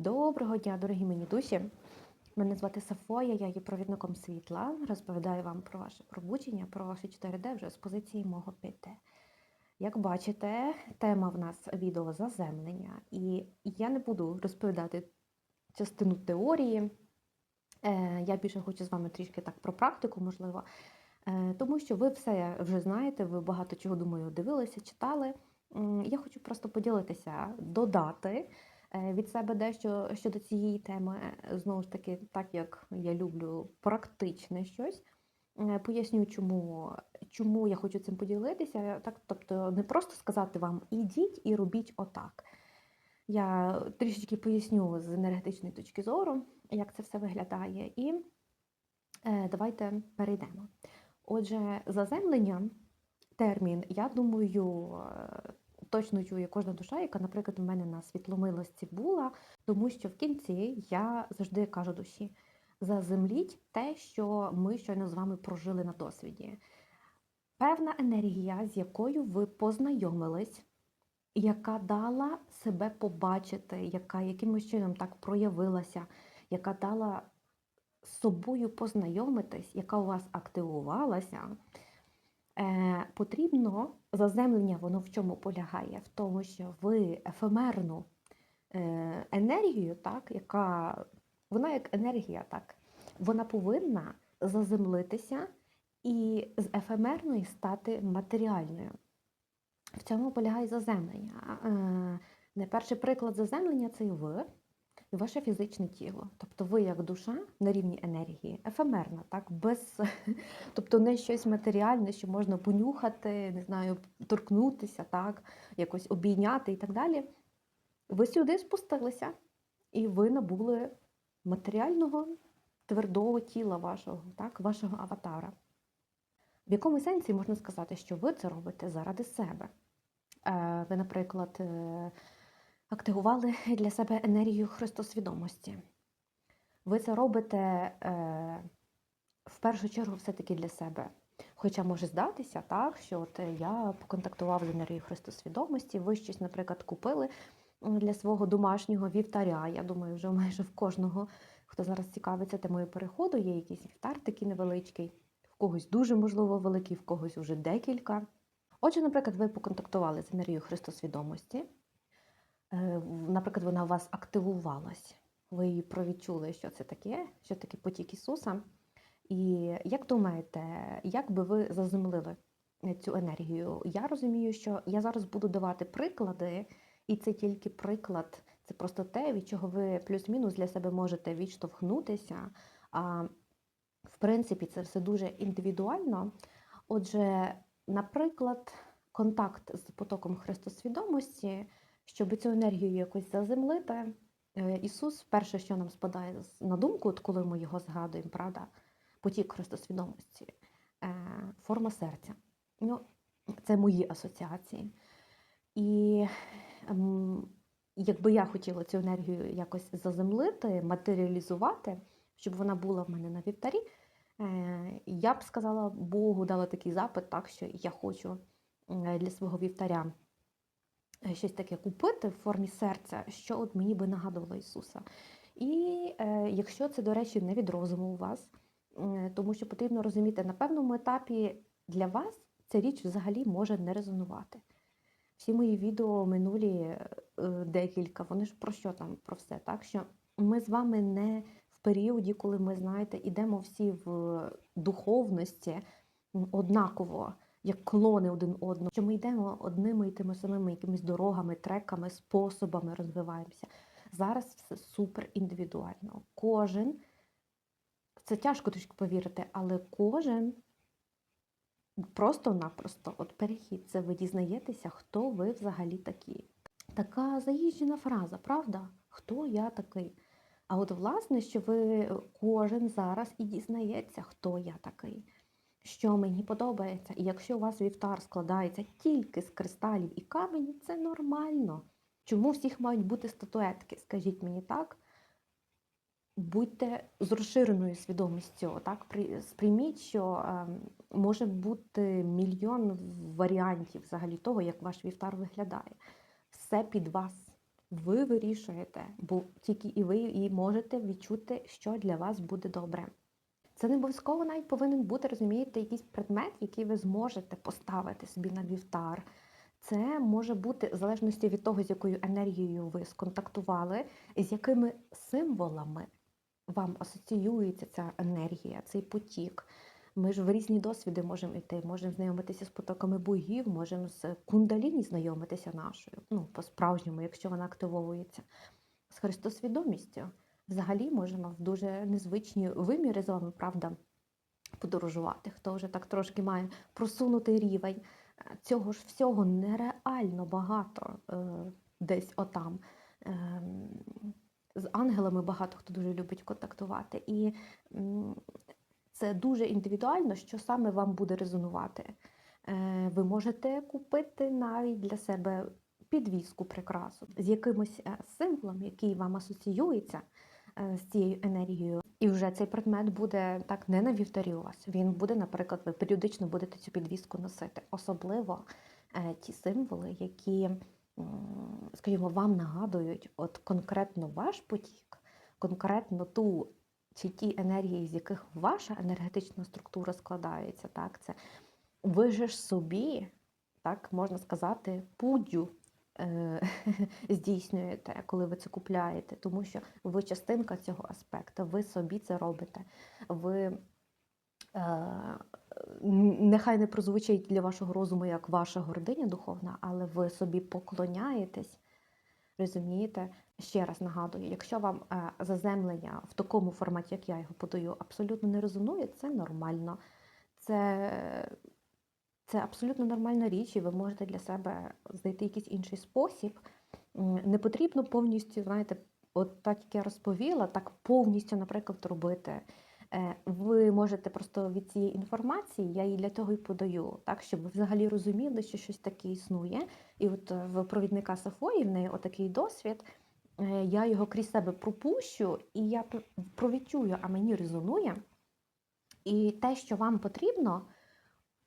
Доброго дня, дорогі мені душі. Мене звати Сафоя, я є провідником світла. Розповідаю вам про ваше пробудження, про ваше 4D вже з позиції мого 5D. Як бачите, тема в нас відео заземлення, і я не буду розповідати частину теорії. Е, Я більше хочу з вами трішки так про практику, можливо, Е, тому що ви все вже знаєте, ви багато чого думаю, дивилися, читали. Я хочу просто поділитися, додати від себе дещо щодо цієї теми. Знову ж таки, так як я люблю практичне щось. Е, Поясню, чому, чому я хочу цим поділитися. Так, тобто, не просто сказати вам ідіть і робіть отак. Я трішечки поясню з енергетичної точки зору, як це все виглядає, і е, давайте перейдемо. Отже, заземлення термін, я думаю, е, точно чує кожна душа, яка, наприклад, у мене на світломилості була, тому що в кінці я завжди кажу душі: заземліть те, що ми щойно з вами прожили на досвіді. Певна енергія, з якою ви познайомились, яка дала себе побачити, яка якимось чином так проявилася, яка дала собою познайомитись, яка у вас активувалася, потрібно заземлення, воно в чому полягає? В тому, що ви ефемерну е, енергію, так, яка вона як енергія, так, вона повинна заземлитися і з ефемерної стати матеріальною. В цьому полягає заземлення. Е, Найперший приклад заземлення це ви і ваше фізичне тіло. Тобто ви як душа на рівні енергії, ефемерна, так, без, тобто не щось матеріальне, що можна понюхати, не знаю, торкнутися, так, якось обійняти і так далі. Ви сюди спустилися, і ви набули матеріального твердого тіла вашого, так, вашого аватара. В якому сенсі можна сказати, що ви це робите заради себе? Е, Ви, наприклад, е, активували для себе енергію христосвідомості. Ви це робите е, в першу чергу все-таки для себе. Хоча може здатися, так, що от я поконтактував з енергією христосвідомості, ви щось, наприклад, купили для свого домашнього вівтаря. Я думаю, вже майже в кожного, хто зараз цікавиться темою переходу, є якийсь вівтар такий невеличкий, в когось дуже можливо великий, в когось вже декілька. Отже, наприклад, ви поконтактували з енергією христосвідомості. Е, наприклад, вона у вас активувалась, ви її провідчули, що це таке, що таке потік Ісуса. І як думаєте, як би ви заземлили цю енергію? Я розумію, що я зараз буду давати приклади, і це тільки приклад, це просто те, від чого ви плюс-мінус для себе можете відштовхнутися. А в принципі, це все дуже індивідуально. Отже, наприклад, контакт з потоком Христосвідомості щоб цю енергію якось заземлити, е, Ісус, перше, що нам спадає на думку, от коли ми його згадуємо, правда, потік христосвідомості, е, форма серця. Ну, Це мої асоціації. І ем, якби я хотіла цю енергію якось заземлити, матеріалізувати, щоб вона була в мене на вівтарі, е, я б сказала Богу, дала такий запит, так, що я хочу для свого вівтаря щось таке купити в формі серця, що от мені би нагадувало Ісуса. І е, якщо це, до речі, не від розуму у вас, е, тому що потрібно розуміти, на певному етапі для вас ця річ взагалі може не резонувати. Всі мої відео минулі е, декілька, вони ж про що там, про все, так? Що ми з вами не в періоді, коли ми, знаєте, ідемо всі в духовності однаково як клони один одного, що ми йдемо одними і тими самими якимись дорогами, треками, способами розвиваємося. Зараз все супер індивідуально. Кожен, це тяжко трішки повірити, але кожен просто-напросто от перехід, це ви дізнаєтеся, хто ви взагалі такі. Така заїжджена фраза, правда? Хто я такий? А от, власне, що ви кожен зараз і дізнається, хто я такий що мені подобається. І якщо у вас вівтар складається тільки з кристалів і камені, це нормально. Чому всіх мають бути статуетки? Скажіть мені так. Будьте з розширеною свідомістю, так сприйміть, що е, може бути мільйон варіантів взагалі того, як ваш вівтар виглядає. Все під вас. Ви вирішуєте, бо тільки і ви і можете відчути, що для вас буде добре. Це не обов'язково навіть повинен бути, розумієте, якийсь предмет, який ви зможете поставити собі на вівтар. Це може бути в залежності від того, з якою енергією ви сконтактували, з якими символами вам асоціюється ця енергія, цей потік. Ми ж в різні досвіди можемо йти, можемо знайомитися з потоками богів, можемо з кундаліні знайомитися нашою, ну, по-справжньому, якщо вона активовується, з христосвідомістю. Взагалі можемо в дуже незвичні виміри з вами, правда, подорожувати. Хто вже так трошки має просунутий рівень. Е, Цього ж всього нереально багато е, десь отам. Е, з ангелами багато хто дуже любить контактувати. І це дуже індивідуально, що саме вам буде резонувати. Е, Ви можете купити навіть для себе підвіску прикрасу з якимось символом, який вам асоціюється з цією енергією. І вже цей предмет буде так не на вівтарі у вас. Він буде, наприклад, ви періодично будете цю підвіску носити. Особливо е, ті символи, які, скажімо, вам нагадують от конкретно ваш потік, конкретно ту чи ті енергії, з яких ваша енергетична структура складається. Так, це ви же ж собі, так можна сказати, пудю е, здійснюєте, коли ви це купляєте, тому що ви частинка цього аспекту, ви собі це робите. Ви е, нехай не прозвучить для вашого розуму як ваша гординя духовна, але ви собі поклоняєтесь. Розумієте? Ще раз нагадую, якщо вам е, заземлення в такому форматі, як я його подаю, абсолютно не резонує, це нормально. Це, це абсолютно нормальна річ, і ви можете для себе знайти якийсь інший спосіб. Не потрібно повністю, знаєте, от так як я розповіла, так повністю, наприклад, робити. Е, Ви можете просто від цієї інформації, я її для того і подаю, так, щоб ви взагалі розуміли, що щось таке існує. І от е, в провідника Сафої в неї отакий досвід. Е, Я його крізь себе пропущу, і я провідчую, а мені резонує. І те, що вам потрібно,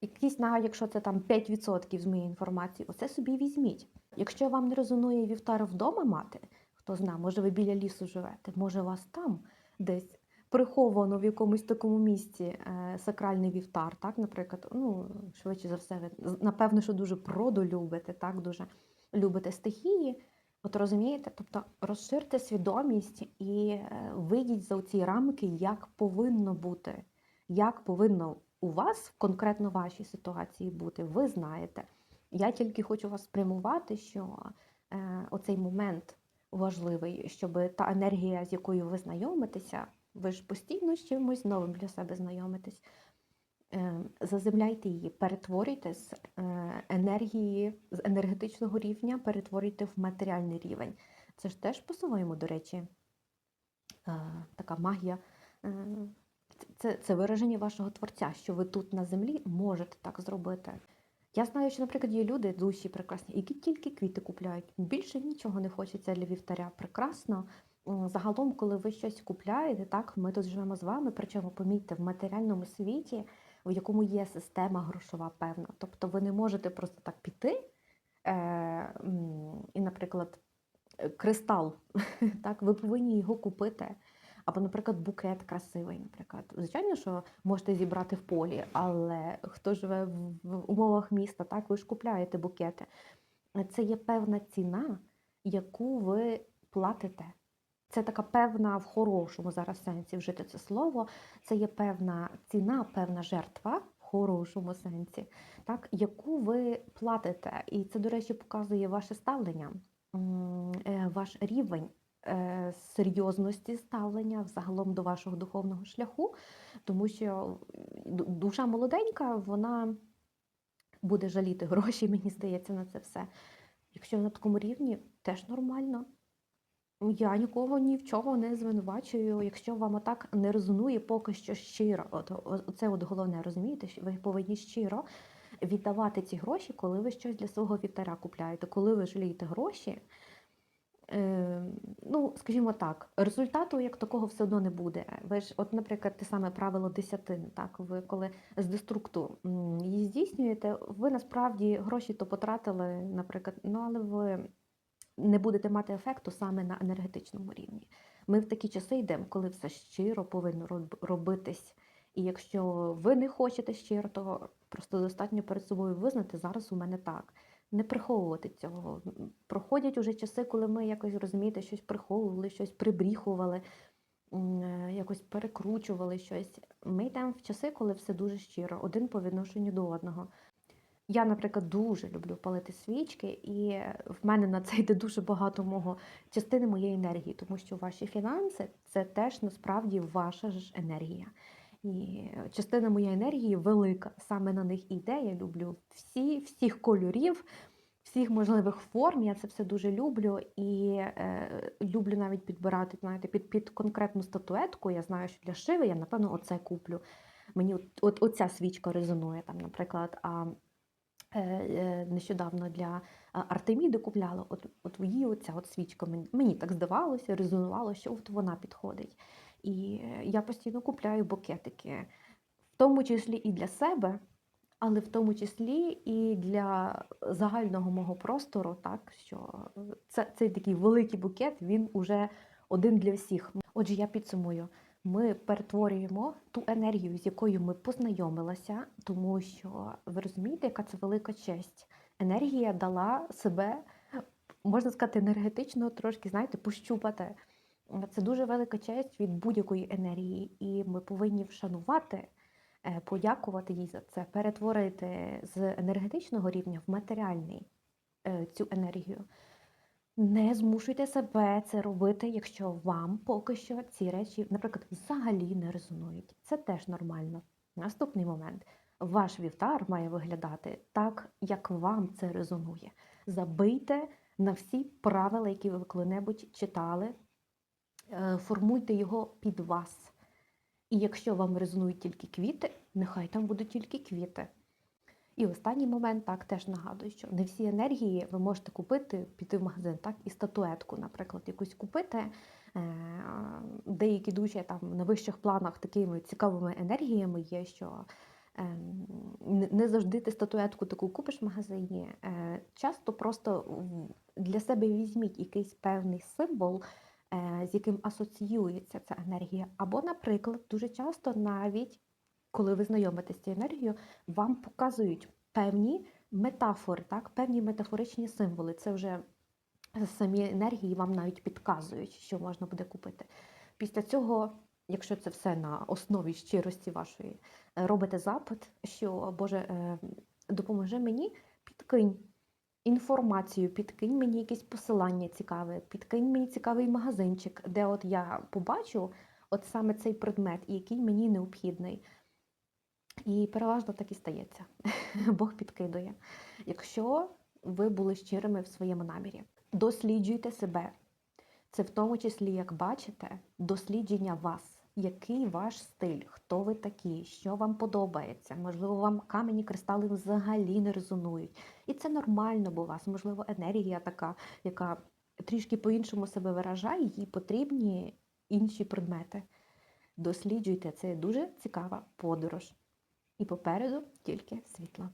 якісь, навіть якщо це там 5% з моєї інформації, оце собі візьміть. Якщо вам не резонує вівтар вдома мати, хто знає, може ви біля лісу живете, може у вас там десь приховано в якомусь такому місці е, сакральний вівтар, так, наприклад, ну, швидше за все, ви напевно, що дуже проду любите, так, дуже любите стихії. От розумієте, тобто розширте свідомість і е, вийдіть за ці рамки, як повинно бути, як повинно у вас конкретно вашій ситуації бути. Ви знаєте. Я тільки хочу вас спрямувати, що е, оцей момент важливий, щоб та енергія, з якою ви знайомитеся, ви ж постійно з чимось новим для себе знайомитесь. Е, Заземляйте її, перетворюйте з е, енергії, з енергетичного рівня, перетворюйте в матеріальний рівень. Це ж теж по-своєму, до речі, е, така магія. Е, Це, це вираження вашого творця, що ви тут на землі можете так зробити. Я знаю, що, наприклад, є люди, душі прекрасні, які тільки квіти купляють. Більше нічого не хочеться для вівтаря. Прекрасно. Загалом, коли ви щось купляєте, так, ми тут живемо з вами, причому помітьте, в матеріальному світі, в якому є система грошова певна. Тобто ви не можете просто так піти е, і, наприклад, е, кристал, так, ви повинні його купити. Або, наприклад, букет красивий, наприклад. Звичайно, що можете зібрати в полі, але хто живе в, умовах міста, так, ви ж купляєте букети. Це є певна ціна, яку ви платите. Це така певна в хорошому зараз сенсі вжити це слово. Це є певна ціна, певна жертва в хорошому сенсі, так, яку ви платите. І це, до речі, показує ваше ставлення, е, ваш рівень серйозності ставлення взагалом до вашого духовного шляху, тому що душа молоденька, вона буде жаліти гроші, мені здається, на це все. Якщо на такому рівні, теж нормально. Я нікого ні в чого не звинувачую. Якщо вам отак не резонує поки що щиро, от це от головне, розумієте, що ви повинні щиро віддавати ці гроші, коли ви щось для свого вівтаря купляєте, коли ви жалієте гроші. Е, ну, скажімо так, результату як такого все одно не буде. Ви ж, от, наприклад, те саме правило десятини, так, ви коли з деструкту її здійснюєте, ви насправді гроші то потратили, наприклад, ну але ви не будете мати ефекту саме на енергетичному рівні. Ми в такі часи йдемо, коли все щиро повинно робитись. І якщо ви не хочете щиро, то просто достатньо перед собою визнати, зараз у мене так. Не приховувати цього. Проходять уже часи, коли ми якось розумієте, щось приховували, щось прибріхували, е, якось перекручували щось. Ми йдемо в часи, коли все дуже щиро, один по відношенню до одного. Я, наприклад, дуже люблю палити свічки, і в мене на це йде дуже багато мого частини моєї енергії, тому що ваші фінанси це теж насправді ваша ж енергія. І частина моєї енергії велика. Саме на них іде. Я люблю всі, всіх кольорів, всіх можливих форм. Я це все дуже люблю і е, люблю навіть підбирати знаєте, під, під конкретну статуетку. Я знаю, що для шиви я, напевно, оце куплю. Мені от, от оця свічка резонує там, наприклад. А е, е, нещодавно для Артеміди купляла, от, от її оця от свічка мені так здавалося, резонувало, що от вона підходить. І е, я постійно купляю букетики, в тому числі і для себе, але в тому числі і для загального мого простору, так що це, цей такий великий букет, він уже один для всіх. Отже, я підсумую. Ми перетворюємо ту енергію, з якою ми познайомилися, тому що ви розумієте, яка це велика честь. Енергія дала себе, можна сказати, енергетично трошки, знаєте, пощупати. Це дуже велика честь від будь-якої енергії, і ми повинні вшанувати, е, подякувати їй за це, перетворити з енергетичного рівня в матеріальний е, цю енергію. Не змушуйте себе це робити, якщо вам поки що ці речі, наприклад, взагалі не резонують. Це теж нормально. Наступний момент. Ваш вівтар має виглядати так, як вам це резонує. Забийте на всі правила, які ви коли-небудь читали, формуйте його під вас. І якщо вам резонують тільки квіти, нехай там будуть тільки квіти. І останній момент так теж нагадую, що не всі енергії ви можете купити, піти в магазин, так, і статуетку, наприклад, якусь купити. Е, Деякі дуже там на вищих планах такими цікавими енергіями є, що ем, не- завжди ти статуетку таку купиш в магазині. Е, Часто просто для себе візьміть якийсь певний символ, е, з яким асоціюється ця енергія. Або, наприклад, дуже часто навіть коли ви знайомитесь з цією енергією, вам показують певні метафори, так? певні метафоричні символи. Це вже самі енергії вам навіть підказують, що можна буде купити. Після цього, якщо це все на основі щирості вашої, е, робите запит, що Боже, е, допоможи мені, підкинь інформацію, підкинь мені якесь посилання цікаве, підкинь мені цікавий магазинчик, де от я побачу от саме цей предмет, який мені необхідний. І переважно так і стається. Бог підкидує. Якщо ви були щирими в своєму намірі, досліджуйте себе. Це в тому числі, як бачите, дослідження вас. Який ваш стиль, хто ви такі, що вам подобається? Можливо, вам камені кристали взагалі не резонують. І це нормально, бо у вас, можливо, енергія така, яка трішки по-іншому себе виражає, їй потрібні інші предмети. Досліджуйте, це дуже цікава подорож. І попереду тільки світло.